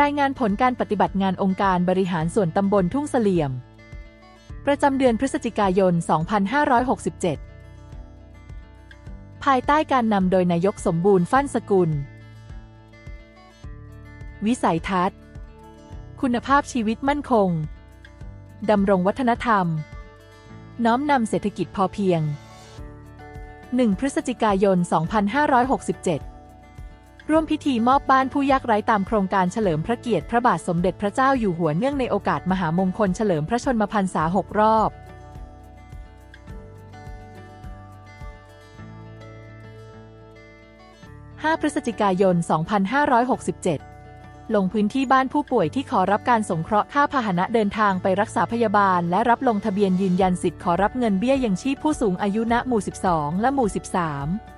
รายงานผลการปฏิบัติงานองค์การบริหารส่วนตำบลทุ่งเสลี่ยม ประจำเดือนพฤศจิกายน 2567 ภายใต้การนำโดยนายกสมบูรณ์ฟั่นสกุล วิสัยทัศน์ คุณภาพชีวิตมั่นคง ดำรงวัฒนธรรม น้อมนำเศรษฐกิจพอเพียง 1 พฤศจิกายน 2567 ร่วมพิธีมอบบ้านผู้ยากไร้ตามโครงการเฉลิมพระเกียรติพระบาทสมเด็จพระเจ้าอยู่หัวเนื่องในโอกาสมหามงคลเฉลิมพระชนมพรรษา6รอบ5 พฤศจิกายน 2567 ลงพื้นที่บ้านผู้ป่วยที่ขอรับการสงเคราะห์ค่าพาหนะเดินทางไปรักษาพยาบาล และรับลงทะเบียนยืนยันสิทธิ์ขอรับเงินเบี้ยยังชีพผู้สูงอายุณหมู่ 12 และหมู่ 13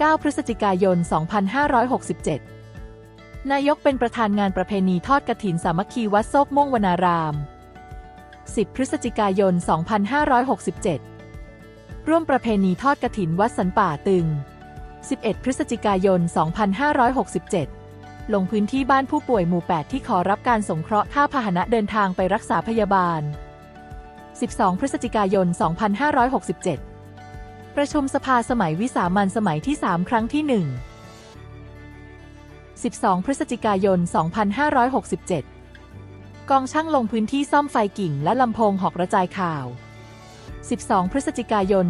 9 พฤศจิกายน 2567 นายกเป็นประธานงานประเพณีทอดกฐินสามัคคีวัดโซกม่วงวนาราม 10 พฤศจิกายน 2567 ร่วมประเพณีทอดกฐินวัดสันป่าตึง 11 พฤศจิกายน 2567 ลงพื้นที่บ้านผู้ป่วยหมู่ 8 ที่ขอรับการสงเคราะห์ค่าพาหนะเดินทางไปรักษาพยาบาล 12 พฤศจิกายน 2567 ประชุมสภาสมัยวิสามันสมัยที่ 3 ครั้งที่ 1 12 พฤศจิกายน 2567 กองช่างลงพื้นที่ซ่อมไฟกิ่งและลำโพงหอกระจายข่าว 12 พฤศจิกายน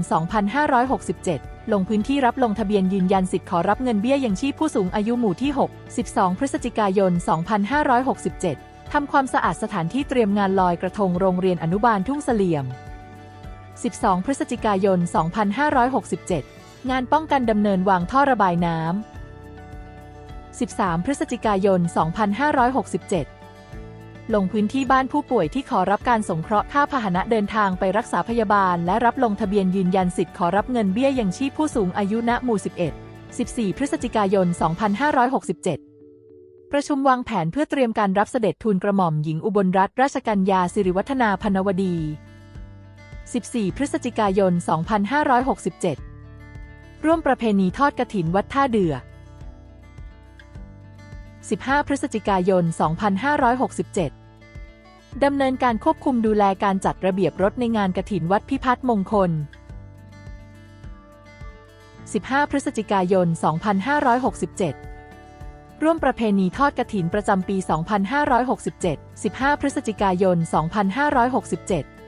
2567 ลงพื้นที่รับลงทะเบียนยืนยันสิทธิ์ขอรับเงินเบี้ยยังชีพผู้สูงอายุหมู่ที่ 6 12 พฤศจิกายน 2567 ทำความสะอาดสถานที่เตรียมงานลอยกระทงโรงเรียนอนุบาลทุ่งเสลี่ยม 12 พฤศจิกายน 2567 งานป้องกันดำเนินวางท่อระบายน้ำ13 พฤศจิกายน 2567 ลงพื้นที่บ้านผู้ป่วยที่ขอรับการสงเคราะห์ค่าพาหนะเดินทางไปรักษาพยาบาล และรับลงทะเบียนยืนยันสิทธิ์ขอรับเงินเบี้ยยังชีพผู้สูงอายุณหมู่ 11 14 พฤศจิกายน 2567 ประชุมวางแผนเพื่อเตรียมการรับเสด็จทูลกระหม่อมหญิงอุบลรัตนราชกัญญาสิริวัฒนาพนวดี 14 พฤศจิกายน 2567 ร่วมประเพณีทอดกฐินวัดท่าเดือ 15 พฤศจิกายน 2567 ดำเนินการควบคุมดูแลการจัดระเบียบรถในงานกฐินวัดพิพัฒน์มงคล 15 พฤศจิกายน 2567ร่วมประเพณีทอดกฐินประจำปี 2567 15 พฤศจิกายน 2567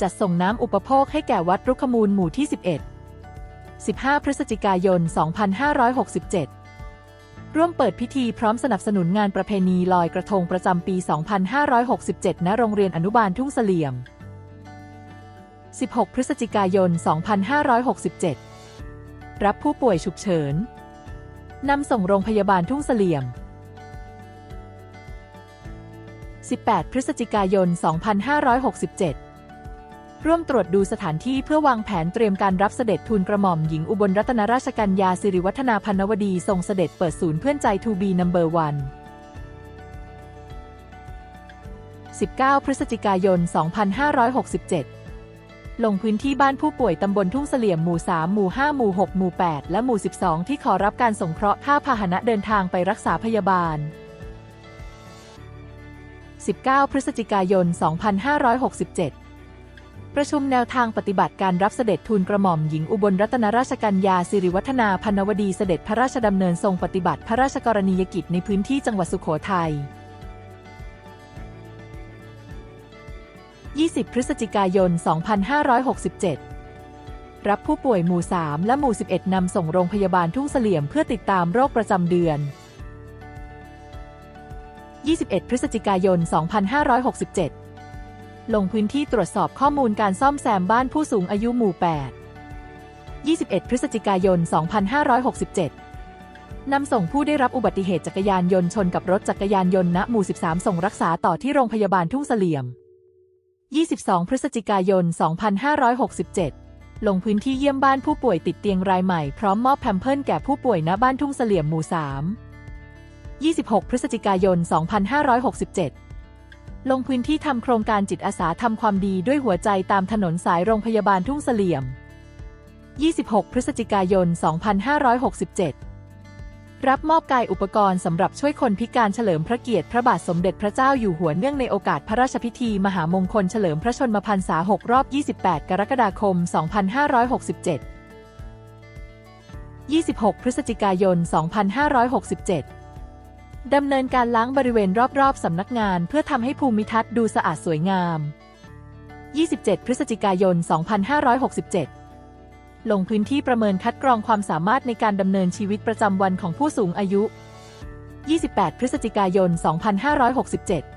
จัดส่งน้ำอุปโภคให้แก่วัดรุกขมูลหมู่ที่ 11 15 พฤศจิกายน 2567 ร่วมเปิดพิธีพร้อมสนับสนุนงานประเพณีลอยกระทงประจำปี 2567 ณ โรงเรียนอนุบาลทุ่งเสลี่ยม 16 พฤศจิกายน 2567 รับผู้ป่วยฉุกเฉินนำส่งโรงพยาบาลทุ่งเสลี่ยม 18 พฤศจิกายน 2567 ร่วมตรวจดูสถานที่เพื่อวางแผนเตรียมการรับเสด็จทูลกระหม่อมหญิงอุบลรัตนราชกัญญาสิริวัฒนาพันวดีทรงเสด็จเปิดศูนย์เพื่อนใจทูบีนัมเบอร์วัน19 พฤศจิกายน 2567 ลงพื้นที่บ้านผู้ป่วยตำบลทุ่งเสลี่ยมหมู่ 3 หมู่ 5 หมู่ 6 หมู่ 8 และหมู่ 12 ที่ขอรับการสงเคราะห์ค่าพาหนะเดินทางไปรักษาพยาบาล 19 พฤศจิกายน 2567 ประชุมแนวทางปฏิบัติการรับเสด็จทูลกระหม่อมหญิงอุบลรัตนราชกัญญาสิริวัฒนาพันวดีเสด็จพระราชดำเนินทรงปฏิบัติพระราชกรณียกิจในพื้นที่จังหวัดสุโขทัย 20 พฤศจิกายน 2567 รับผู้ป่วยหมู่ 3 และหมู่ 11 นำส่งโรงพยาบาลทุ่งเสลี่ยมเพื่อติดตามโรคประจำเดือน 21 พฤศจิกายน 2567 ลงพื้นที่ตรวจสอบข้อมูลการซ่อมแซมบ้านผู้สูงอายุหมู่ 8 21 พฤศจิกายน 2567 นำส่งผู้ได้รับอุบัติเหตุจักรยานยนต์ชนกับรถจักรยานยนต์ณหมู่ 13 ส่งรักษาต่อที่โรงพยาบาลทุ่งเสลี่ยม 22 พฤศจิกายน 2567 ลงพื้นที่เยี่ยมบ้านผู้ป่วยติดเตียงรายใหม่พร้อมมอบแพมเพิลแก่ผู้ป่วยณบ้านทุ่งเสลี่ยมหมู่ 3 26 พฤศจิกายน 2567 ลงพื้นที่ทำโครงการจิตอาสาทำความดีด้วยหัวใจตามถนนสายโรงพยาบาลทุ่งเสลี่ยม 26 พฤศจิกายน 2567 รับมอบกายอุปกรณ์สำหรับช่วยคนพิการเฉลิมพระเกียรติพระบาทสมเด็จพระเจ้าอยู่หัวเนื่องในโอกาสพระราชพิธีมหามงคลเฉลิมพระชนมพรรษา 6 รอบ 28 กรกฎาคม 2567 26 พฤศจิกายน 2567 ดำเนินการล้างบริเวณรอบๆ สำนักงานเพื่อทำให้ภูมิทัศน์ดูสะอาดสวยงาม 27 พฤศจิกายน 2567 ลงพื้นที่ประเมินคัดกรองความสามารถในการดำเนินชีวิตประจำวันของผู้สูงอายุ 28 พฤศจิกายน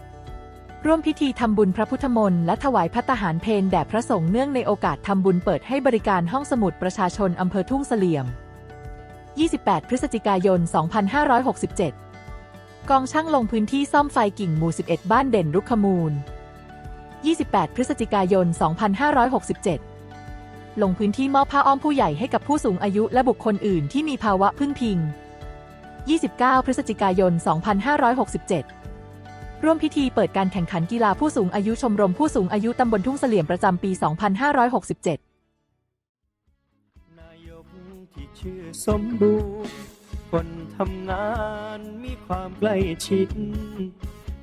2567 ร่วมพิธีทำบุญพระพุทธมนต์และถวายพัตตาหารเพนแด่พระสงฆ์เนื่องในโอกาสทำบุญเปิดให้บริการห้องสมุดประชาชนอำเภอทุ่งเสลี่ยม 28 พฤศจิกายน 2567 กองช่างลงพื้นที่ซ่อมไฟกิ่งหมู่ 11 บ้านเด่นรุกขมูล 28 พฤศจิกายน 2567 ลงพื้นที่มอบผ้าอ้อมผู้ใหญ่ให้กับผู้สูงอายุและบุคคลอื่นที่มีภาวะพึ่งพิง 29 พฤศจิกายน 2567 ร่วมพิธีเปิดการแข่งขันกีฬาผู้สูงอายุชมรมผู้สูงอายุตำบลทุ่งเสลี่ยมประจำปี 2567 คนทำงานมีความใกล้ชิด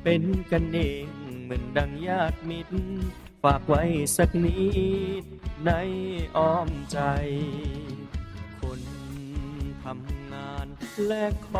เป็นกันเองเหมือนดังญาติมิตร ฝากไว้สักนิดในอ้อมใจ คนทำงานและขอ